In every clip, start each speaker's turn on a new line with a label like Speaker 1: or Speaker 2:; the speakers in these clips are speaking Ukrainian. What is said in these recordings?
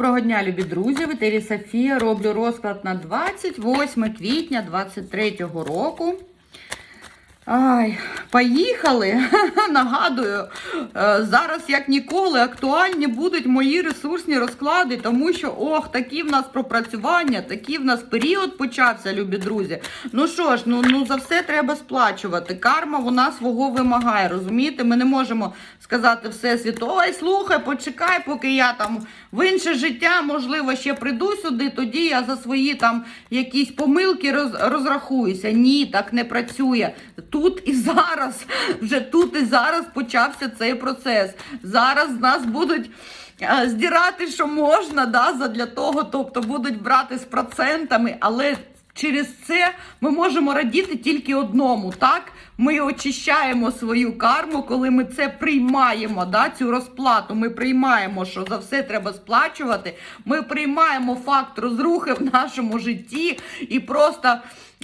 Speaker 1: Доброго дня, любі друзі! В етері Софія роблю розклад на 28 квітня 23 року. Ай, поїхали! Нагадую, е, зараз, як ніколи, актуальні будуть мої ресурсні розклади, тому що, ох, такі в нас пропрацювання, такий в нас період почався, любі друзі. Ну що ж, ну, ну за все треба сплачувати. Карма вона свого вимагає, розумієте? Ми не можемо сказати Всесвіту, ой, слухай, почекай, поки я там в інше життя, можливо, ще прийду сюди, тоді я за свої там якісь помилки роз, розрахуюся. Ні, так не працює. Тут і зараз, вже тут і зараз почався цей процес. Зараз нас будуть. е, Здирати, що можна, да, задля того, тобто будуть брати з процентами, але через це ми можемо радіти тільки одному. Так, ми очищаємо свою карму, коли ми це приймаємо. Да, цю розплату. Ми приймаємо, що за все треба сплачувати. Ми приймаємо факт розрухи в нашому житті і просто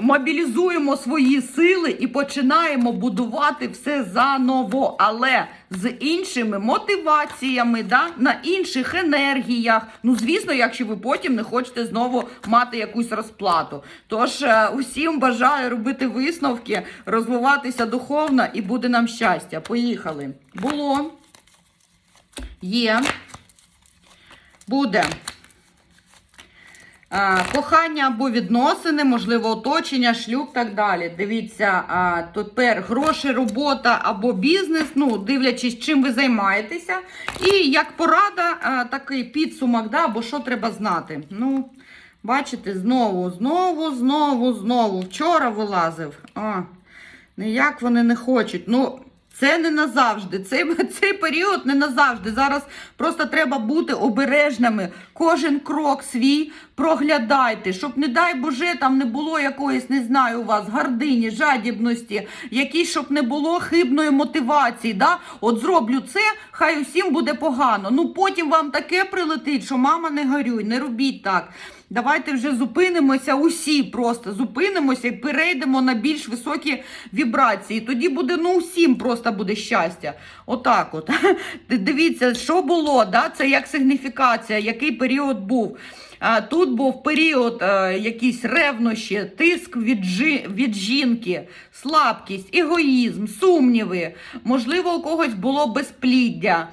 Speaker 1: мобілізуємо свої сили і починаємо будувати все заново, але з іншими мотиваціями, да, на інших енергіях. Ну, звісно, якщо ви потім не хочете знову мати якусь розплату. Тож е, усім бажаю робити висновки, розвиватися духовно і буде нам щастя. Поїхали. Було. Є. Буде. А, Кохання або відносини, можливо, оточення, шлюб, так далі. Дивіться, тепер гроші, робота або бізнес, ну, дивлячись, чим ви займаєтеся. І як порада, такий підсумок, да, або що треба знати. Ну, бачите, знову, знову, знову, знову. Вчора вилазив. А, ніяк вони не хочуть. Ну, це не назавжди. Цей, цей період не назавжди. Зараз просто треба бути обережними. Кожен крок свій проглядайте, щоб, не дай Боже, там не було якоїсь, не знаю, у вас гордині, жадібності, якісь, щоб не було хибної мотивації. Да? От зроблю це, хай усім буде погано. Ну потім вам таке прилетить, що мама не горюй, не робіть так. Давайте вже зупинимося усі, просто зупинимося і перейдемо на більш високі вібрації. Тоді буде ну усім просто буде щастя. Отак от. Дивіться, що було, да? це як сигніфікація, який період був. Тут був період е, якісь ревнощі, тиск від, жі, від жінки, слабкість, егоїзм, сумніви. Можливо, у когось було безпліддя.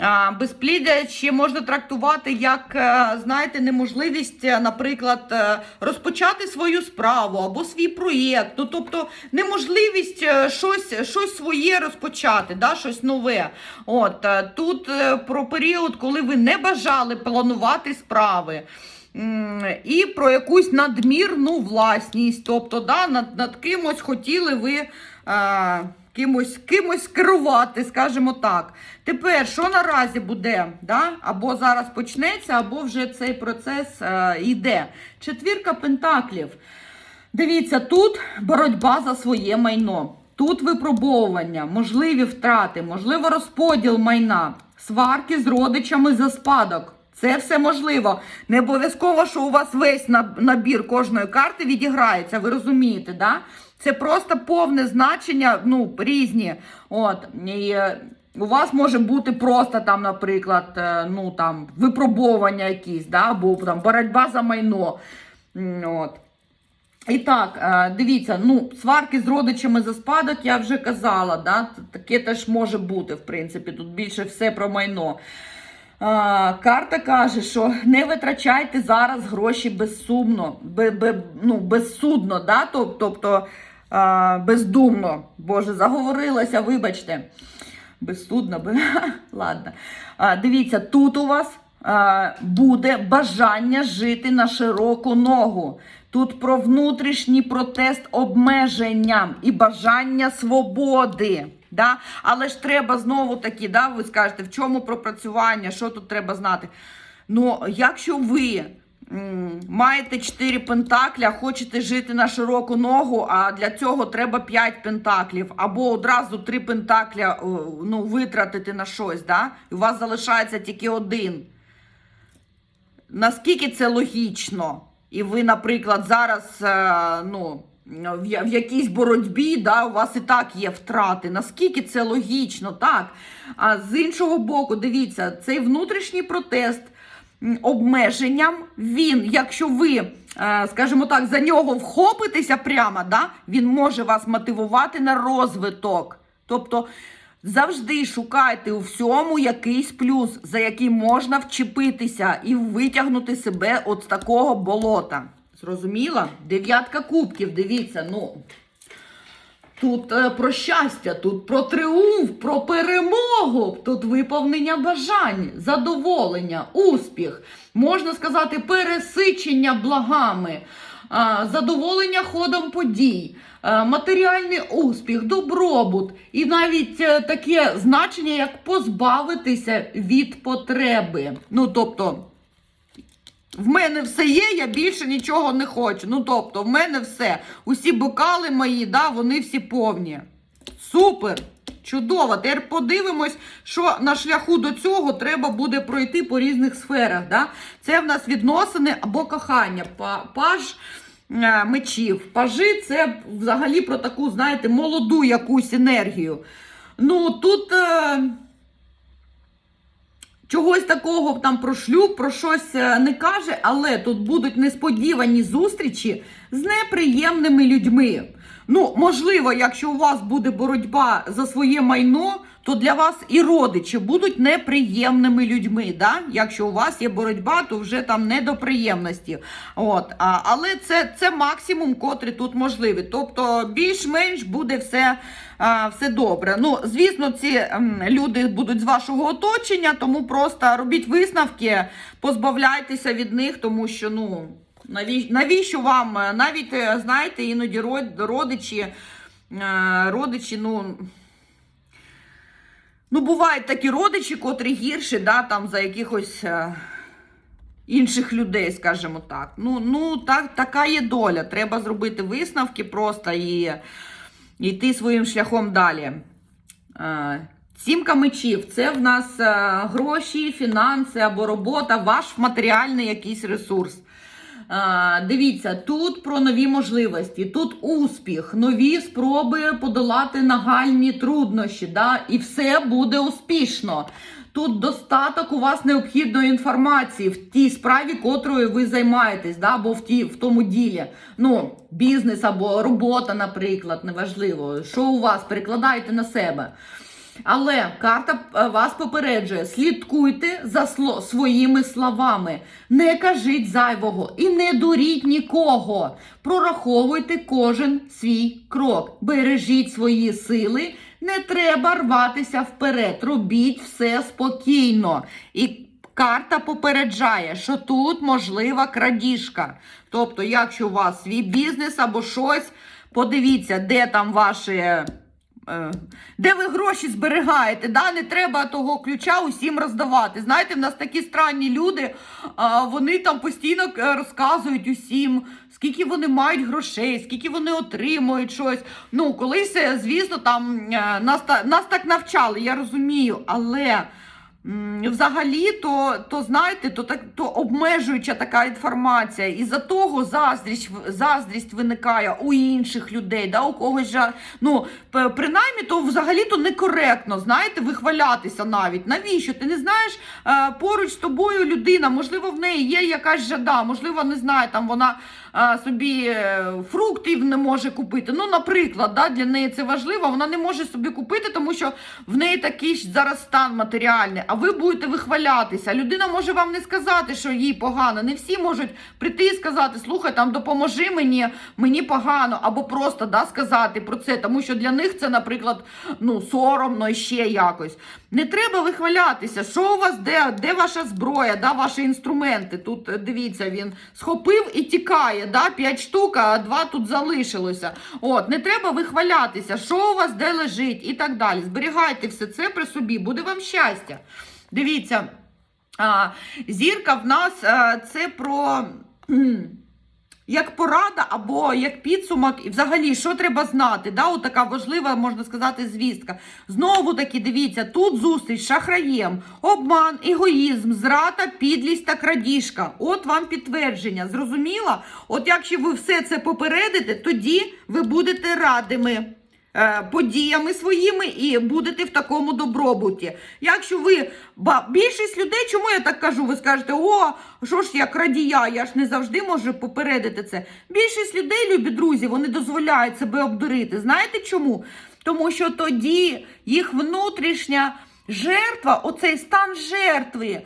Speaker 1: А, Безпліддя ще можна трактувати як, е, знаєте, неможливість, е, наприклад, е, розпочати свою справу або свій проєкт. Ну, тобто неможливість е, щось, щось своє розпочати, да, щось нове. От е, тут е, про період, коли ви не бажали планувати справи. І про якусь надмірну власність, тобто да, над, над кимось хотіли ви е, кимось, кимось керувати, скажімо так. Тепер, що наразі буде? Да? Або зараз почнеться, або вже цей процес е, йде. Четвірка пентаклів. Дивіться, тут боротьба за своє майно. Тут випробовування, можливі втрати, можливо, розподіл майна, сварки з родичами за спадок. Це все можливо. Не обов'язково, що у вас весь набір кожної карти відіграється, ви розумієте, да? Це просто повне значення, ну, різні. От, і, е, у вас може бути просто там, наприклад, е, ну там випробовування якісь, да? або там боротьба за майно. От. І так, е, дивіться, ну, сварки з родичами за спадок, я вже казала, да? таке теж може бути, в принципі, тут більше все про майно. А, карта каже, що не витрачайте зараз гроші безсумно, бе, бе, ну, безсудно, да? Тоб- тобто бездумно. Боже, заговорилася, вибачте. Безсудно, бе... ладно. А, дивіться, тут у вас а, буде бажання жити на широку ногу. Тут про внутрішній протест обмеженням і бажання свободи. Да? Але ж треба знову таки, да, ви скажете, в чому пропрацювання, що тут треба знати. Ну, якщо ви маєте 4 пентакля, хочете жити на широку ногу, а для цього треба 5 пентаклів, або одразу 3 пентакля о, ну, витратити на щось, да? і у вас залишається тільки один. Наскільки це логічно? І ви, наприклад, зараз е, ну, в, якійсь боротьбі, да, у вас і так є втрати. Наскільки це логічно, так? А з іншого боку, дивіться, цей внутрішній протест обмеженням. Він, якщо ви, е, скажімо так, за нього вхопитеся прямо, да, він може вас мотивувати на розвиток. Тобто завжди шукайте у всьому якийсь плюс, за який можна вчепитися і витягнути себе от з такого болота. Зрозуміла? Дев'ятка кубків, дивіться, ну. Тут е, про щастя, тут про тріумф, про перемогу, тут виповнення бажань, задоволення, успіх, можна сказати, пересичення благами, е, задоволення ходом подій, е, матеріальний успіх, добробут і навіть таке значення, як позбавитися від потреби. Ну, тобто. В мене все є, я більше нічого не хочу. Ну, тобто, в мене все. Усі бокали мої, да, вони всі повні. Супер! Чудово! Тепер подивимось, що на шляху до цього треба буде пройти по різних сферах. Да? Це в нас відносини або кохання. Паж е, мечів. Пажи це взагалі про таку, знаєте, молоду якусь енергію. Ну, тут. Е... Чогось такого там про шлюб, про щось е, не каже, але тут будуть несподівані зустрічі з неприємними людьми. Ну, можливо, якщо у вас буде боротьба за своє майно, то для вас і родичі будуть неприємними людьми. Да? Якщо у вас є боротьба, то вже там не до приємності. От. А, але це, це максимум, котрий тут можливий. Тобто більш-менш буде все, а, все добре. Ну, звісно, ці люди будуть з вашого оточення, тому просто робіть висновки, позбавляйтеся від них, тому що ну. Навіщо вам е, навіть е, знаєте, іноді родичі, е, родичі, ну. Ну, бувають такі родичі, котрі гірші, да, там за якихось е, інших людей, скажімо так. Ну, ну так, така є доля. Треба зробити висновки просто і, і йти своїм шляхом далі. Е, Сімка мечів це в нас е, гроші, фінанси або робота, ваш матеріальний якийсь ресурс. Дивіться, тут про нові можливості, тут успіх, нові спроби подолати нагальні труднощі, да? і все буде успішно. Тут достаток у вас необхідної інформації в тій справі, котрою ви займаєтесь, да? або в, ті, в тому ділі. Ну, бізнес або робота, наприклад, неважливо. Що у вас, перекладайте на себе. Але карта е, вас попереджує: слідкуйте за своїми словами, не кажіть зайвого і не дуріть нікого. Прораховуйте кожен свій крок, бережіть свої сили, не треба рватися вперед. Робіть все спокійно. І карта попереджає, що тут можлива крадіжка. Тобто, якщо у вас свій бізнес або щось, подивіться, де там ваші. Е, Де ви гроші зберігаєте? Да? Не треба того ключа усім роздавати. Знаєте, в нас такі странні люди, вони там постійно е, розказують усім, скільки вони мають грошей, скільки вони отримують щось. Ну, колись, е, звісно, там е, нас, нас так навчали, я розумію, але. Взагалі, то, то знаєте, то так то обмежуюча така інформація. І за того заздрість, заздрість виникає у інших людей, да, у когось же, ну, принаймні, то взагалі то некоректно, знаєте, вихвалятися навіть. Навіщо? Ти не знаєш е, поруч з тобою людина, можливо, в неї є якась жада, можливо, не знаю, там вона собі е, фруктів не може купити. Ну, наприклад, да, для неї це важливо, вона не може собі купити, тому що в неї такий зараз стан матеріальний, а ви будете вихвалятися. Людина може вам не сказати, що їй погано. Не всі можуть прийти і сказати, слухай, там допоможи мені, мені погано, або просто да, сказати про це, тому що для них це, наприклад, ну, соромно і ще якось. Не треба вихвалятися. Що у вас де? Де ваша зброя, да, ваші інструменти? Тут е, дивіться, він схопив і тікає. Да, 5 штук, а 2 тут залишилося. От, не треба вихвалятися, що у вас де лежить і так далі. Зберігайте все це при собі, буде вам щастя. Дивіться, а, зірка в нас а, це про. Як порада або як підсумок, і взагалі, що треба знати? Да? От така важлива, можна сказати, звістка. Знову таки, дивіться, тут зустріч шахраєм, обман, егоїзм, зрада, підлість та крадіжка. От вам підтвердження. Зрозуміло? От якщо ви все це попередите, тоді ви будете радими. Е, подіями своїми і будете в такому добробуті. Якщо ви ба, більшість людей, чому я так кажу? Ви скажете, о, що ж я крадія, я ж не завжди можу попередити це. Більшість людей, любі друзі, вони дозволяють себе обдурити. Знаєте чому? Тому що тоді їх внутрішня жертва, оцей стан жертви,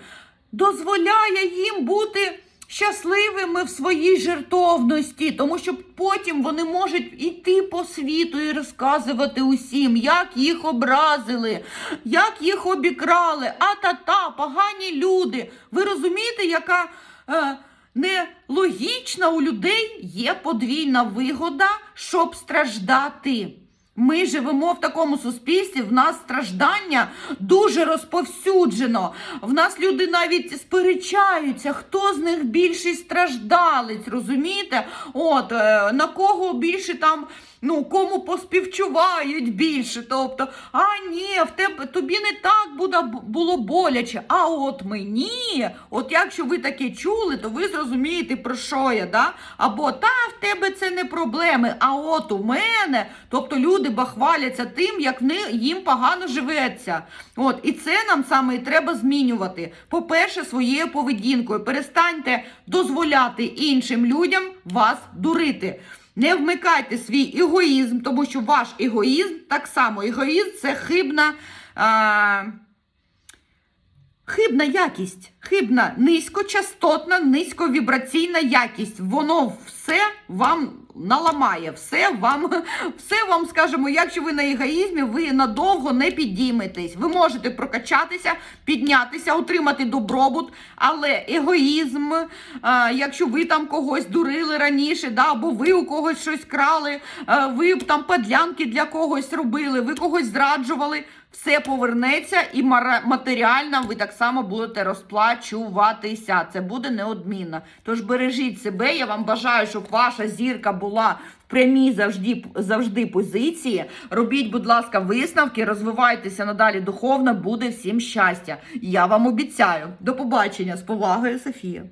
Speaker 1: дозволяє їм бути щасливими в своїй жертовності, тому що потім вони можуть іти по світу і розказувати усім, як їх образили, як їх обікрали, а та-та, погані люди. Ви розумієте, яка е, нелогічна у людей є подвійна вигода, щоб страждати. Ми живемо в такому суспільстві, в нас страждання дуже розповсюджено. В нас люди навіть сперечаються, хто з них більший страждалець, розумієте? От е, на кого більше там, ну кому поспівчувають більше. Тобто, а ні, в тебе тобі не так буде, було боляче. А от мені, от якщо ви таке чули, то ви зрозумієте, про що я, да? Або та в тебе це не проблеми. А от у мене, тобто люди бахваляться тим, як їм погано живеться. От, і це нам саме і треба змінювати. По-перше, своєю поведінкою. Перестаньте дозволяти іншим людям вас дурити. Не вмикайте свій егоїзм, тому що ваш егоїзм так само. Егоїзм це хибна. А... Хибна якість, хибна низькочастотна, низьковібраційна якість. Воно все вам наламає, все вам, все вам скажімо, якщо ви на егоїзмі, ви надовго не підійметесь. Ви можете прокачатися, піднятися, отримати добробут, але егоїзм, а, якщо ви там когось дурили раніше, да, або ви у когось щось крали, а, ви там подлянки для когось робили, ви когось зраджували все повернеться і матеріально ви так само будете розплачуватися. Це буде неодмінно. Тож бережіть себе. Я вам бажаю, щоб ваша зірка була в прямій завжди, завжди позиції. Робіть, будь ласка, висновки, розвивайтеся надалі духовно, буде всім щастя. Я вам обіцяю. До побачення з повагою, Софія.